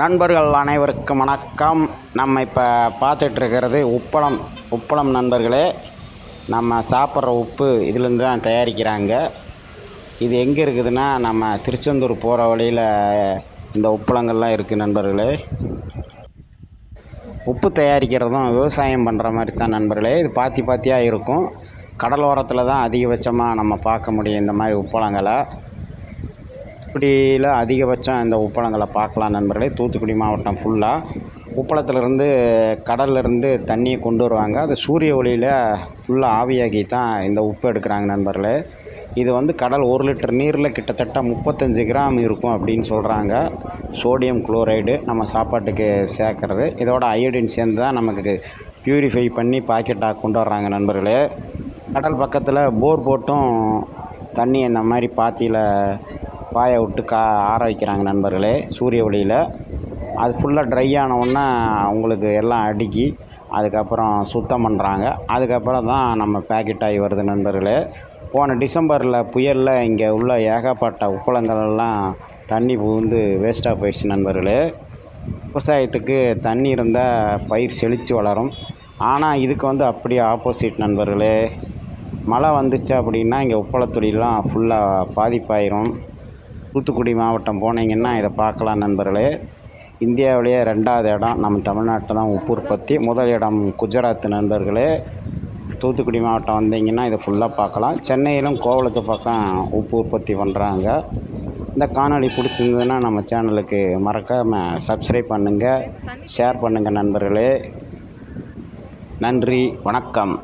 நண்பர்கள் அனைவருக்கும் வணக்கம். நம்ம இப்போ பார்த்துட்ருக்கிறது உப்பளம். உப்பளம் நண்பர்களே நம்ம சாப்பிட்ற உப்பு இதுலேருந்து தான் தயாரிக்கிறாங்க. இது எங்கே இருக்குதுன்னா நம்ம திருச்செந்தூர் போகிற வழியில் இந்த உப்பளங்கள்லாம் இருக்குது நண்பர்களே. உப்பு தயாரிக்கிறதும் விவசாயம் பண்ணுற மாதிரி தான் நண்பர்களே. இது பாத்தி பாத்தியாக இருக்கும். கடலோரத்தில் தான் அதிகபட்சமாக நம்ம பார்க்க முடியும் இந்த மாதிரி உப்பளங்களை. தூத்துக்குடியில் அதிகபட்சம் இந்த உப்பளங்களை பார்க்கலாம் நண்பர்களே. தூத்துக்குடி மாவட்டம் ஃபுல்லாக உப்பளத்துலேருந்து கடல்லேருந்து தண்ணியை கொண்டு வருவாங்க. அது சூரிய ஒளியில் ஃபுல்லாக ஆவியாக்கி தான் இந்த உப்பு எடுக்கிறாங்க நண்பர்களே. இது வந்து கடல் ஒரு லிட்டர் நீரில் கிட்டத்தட்ட முப்பத்தஞ்சு கிராம் இருக்கும் அப்படின்னு சொல்கிறாங்க சோடியம் குளோரைடு நம்ம சாப்பாட்டுக்கு சேர்க்கறது. இதோட அயோடின் சேர்ந்து தான் நமக்கு ப்யூரிஃபை பண்ணி பாக்கெட்டாக கொண்டு வர்றாங்க நண்பர்களே. கடல் பக்கத்தில் போர் போட்டும் தண்ணி இந்த மாதிரி பாத்தியில் பாய விட்டு கா ஆற வைக்கிறாங்க நண்பர்களே சூரிய ஒளியில். அது ஃபுல்லாக ட்ரை ஆனவுடனே உங்களுக்கு எல்லாம் அடுக்கி அதுக்கப்புறம் சுத்தம் பண்ணுறாங்க அதுக்கப்புறம் தான் நம்ம பேக்கெட் ஆகி வருது நண்பர்களே. போன டிசம்பரில் புயலில் இங்கே உள்ள ஏகப்பட்ட உப்பளங்கள்லாம் தண்ணி புகுந்து வேஸ்ட்டாக போயிடுச்சு நண்பர்களே. விவசாயத்துக்கு தண்ணி இருந்தால் பயிர் செழித்து வளரும். ஆனால் இதுக்கு வந்து அப்படியே ஆப்போசிட் நண்பர்களே. மழை வந்துச்சு அப்படின்னா இங்கே உப்பளத்தொழிலாம் ஃபுல்லாக பாதிப்பாயிரும். தூத்துக்குடி மாவட்டம் போனீங்கன்னா இதை பார்க்கலாம் நண்பர்களே. இந்தியாவிலேயே ரெண்டாவது இடம் நம்ம தமிழ்நாட்டில் தான் உப்பு உற்பத்தி முதல் இடம் குஜராத் நண்பர்களே. தூத்துக்குடி மாவட்டம் வந்தீங்கன்னா இதை ஃபுல்லாக பார்க்கலாம். சென்னையிலும் கோவளத்து பக்கம் உப்பு உற்பத்தி பண்ணுறாங்க இந்த காணொளி பிடிச்சிருந்ததுன்னா நம்ம சேனலுக்கு மறக்காமல் சப்ஸ்கிரைப் பண்ணுங்கள் ஷேர் பண்ணுங்கள் நண்பர்களே. நன்றி வணக்கம்.